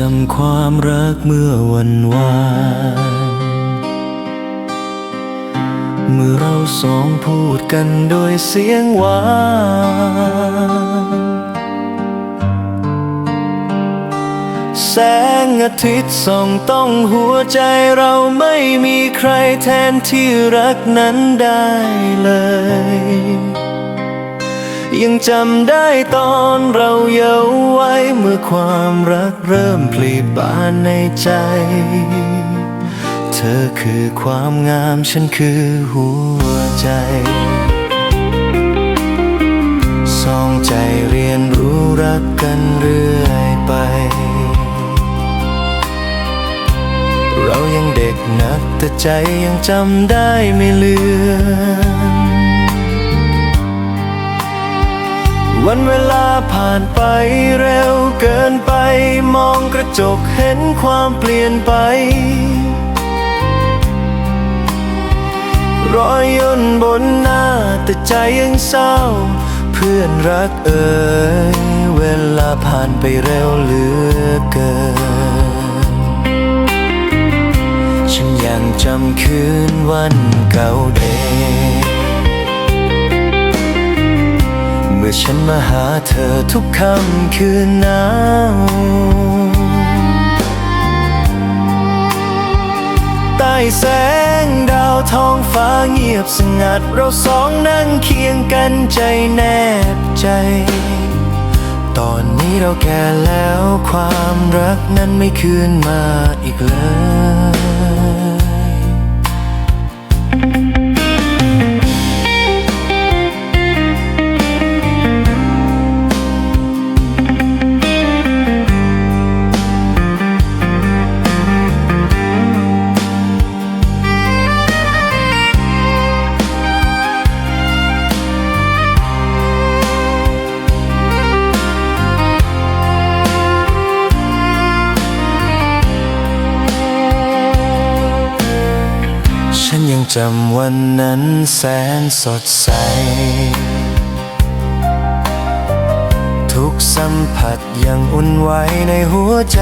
จำความรักเมื่อวันวานเมื่อเราสองพูดกันโดยเสียงหวานแสงอาทิตย์ส่องต้องหัวใจเราไม่มีใครแทนที่รักนั้นได้เลย ยังจำได้ตอนเราเยาว์ไว้เมื่อความรักเริ่มพลีบานในใจ เธอคือความงามฉันคือหัวใจสองใจเรียนรู้รักกันเรื่อยไป เรายังเด็กนักแต่ใจยังจำได้ไม่เลือน วันเวลาผ่านไปเร็วเกินไป มองกระจกเห็นความเปลี่ยนไป รอยย่นบนหน้าแต่ใจยังเศร้า เพื่อนรักเอ่ยเวลาผ่านไปเร็วเหลือเกิน ฉันยังจำคืนวันเก่าเด็ก มื่อฉันมาหาเธอทุกค่ำคืนหนาวใต้แสงดาวท้องฟ้าเงียบสงัด เราสองนั่งเคียงกันใจแนบใจ ตอนนี้เราแก่แล้วความรักนั้นไม่คืนมาอีกเลย จำวันนั้นแสนสดใส ทุกสัมผัสยังอุ่นไหวในหัวใจ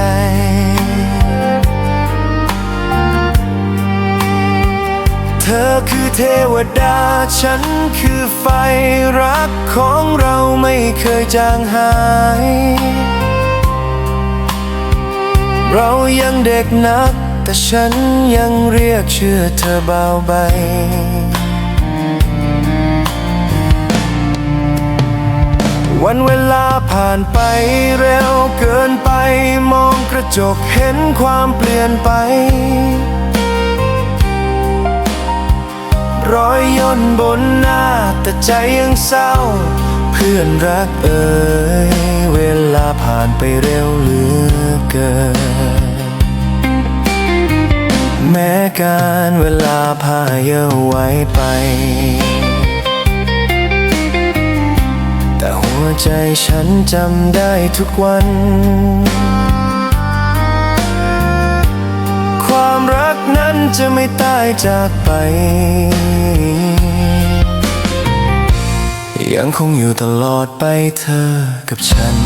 เธอคือเทวดาฉันคือไฟรักของเราไม่เคยจางหาย เรายังเด็กนัก แต่ฉันยังเรียกชื่อเธอเบาใบ วันเวลาผ่านไปเร็วเกินไป มองกระจกเห็นความเปลี่ยนไป รอยย่นบนหน้าแต่ใจยังเศร้า เพื่อนรักเอ่ยเวลาผ่านไปเร็วเหลือเกิน ม้การเวลาพาเยาว์ไว้ไป แต่หัวใจฉันจำได้ทุกวัน ความรักนั้นจะไม่ตายจากไป ยังคงอยู่ตลอดไปเธอกับฉัน